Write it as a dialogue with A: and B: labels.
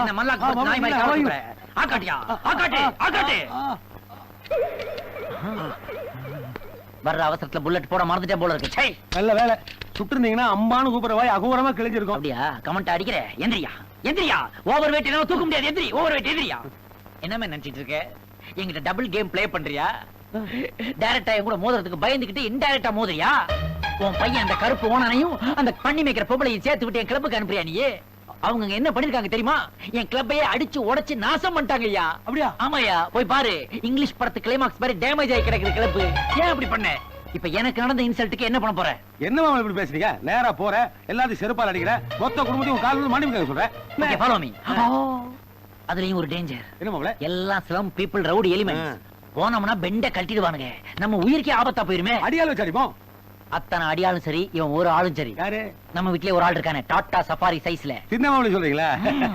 A: என்ன மல்லாக்கு போட்டு நாய் மாதிரி கவனிக்கிற ஆக்காட்டியா ஆக்காட்டு ஆக்காட்டு வர்ற அவசரத்துல புல்லட் போட மறந்துட்டேன் போல இருக்கு. சை
B: நல்ல வேலை. சுட்டு இருந்தீங்கன்னா அம்பான்னு கூப்பிடுற வாய் அகோரமா கிழிஞ்சிருக்கும்.
A: அப்படியா? கமெண்ட் அடிக்கிற? எந்திரியா? எந்திரியா? ஓவர் வெயிட் என்ன தூக்க முடியாது. எந்திரி. ஓவர் வெயிட் எந்திரியா? என்னமே நினைச்சிட்டு இருக்க? என்கிட்ட டபுள் கேம் ப்ளே பண்றியா? டைரக்டா என் கூட மோதுறதுக்கு பயந்துகிட்டு இன்டைரக்டா மோதுறியா? உன் பையன் அந்த கருப்பு ஓனானையும் அந்த பண்ணி மேய்க்கிற பொம்பளையும் சேர்த்து விட்டு என் கிளப்புக்கு அனுப்புறியா நீ அவங்க என்ன பண்ணிருக்காங்க தெரியுமா? என் கிளப்பையே அடிச்சு உடைச்சு நாசம் பண்ணிட்டாங்க ஐயா.
B: அப்படியா?
A: ஆமாயா போய் பாரு. இங்கிலீஷ் படத்து கிளைமாக்ஸ் மாதிரி டேமேஜ் ஆகி கிடக்குது கிளப்பு ஏன் அப்படி பண்ண? இப்ப எனக்கு நடந்த இன்சல்ட்டுக்கு என்ன பண்ண போற?
B: என்ன மாமா இப்படி பேசுறீங்க? நேரா போற. எல்லாத்தையும் செருப்பால் அடிக்கிற. மொத்த குடும்பத்தையும் காலில் மன்னிப்பு சொல்றேன்
A: ஃபாலோ மீ அதுலயும் ஒரு டேஞ்சர்
B: என்ன மாப்பிள
A: எல்லாம் ஸ்லம் பீப்புள் ரவுடி எலிமெண்ட்ஸ் போனோம்னா பெண்ட கட்டிடுவானுங்க நம்ம உயிருக்கே ஆபத்தா போயிருமே.
B: அடியால் வச்சு அடிப்போம்
A: அத்தனை அடியாலும் சரி இவன் ஒரு ஆளும் சரி.
B: யாரு?
A: நம்ம வீட்லயே ஒரு ஆள் இருக்கானே டாடா சஃபாரி சைஸ்ல.
B: சின்ன மாப்பிள சொல்றீங்களா?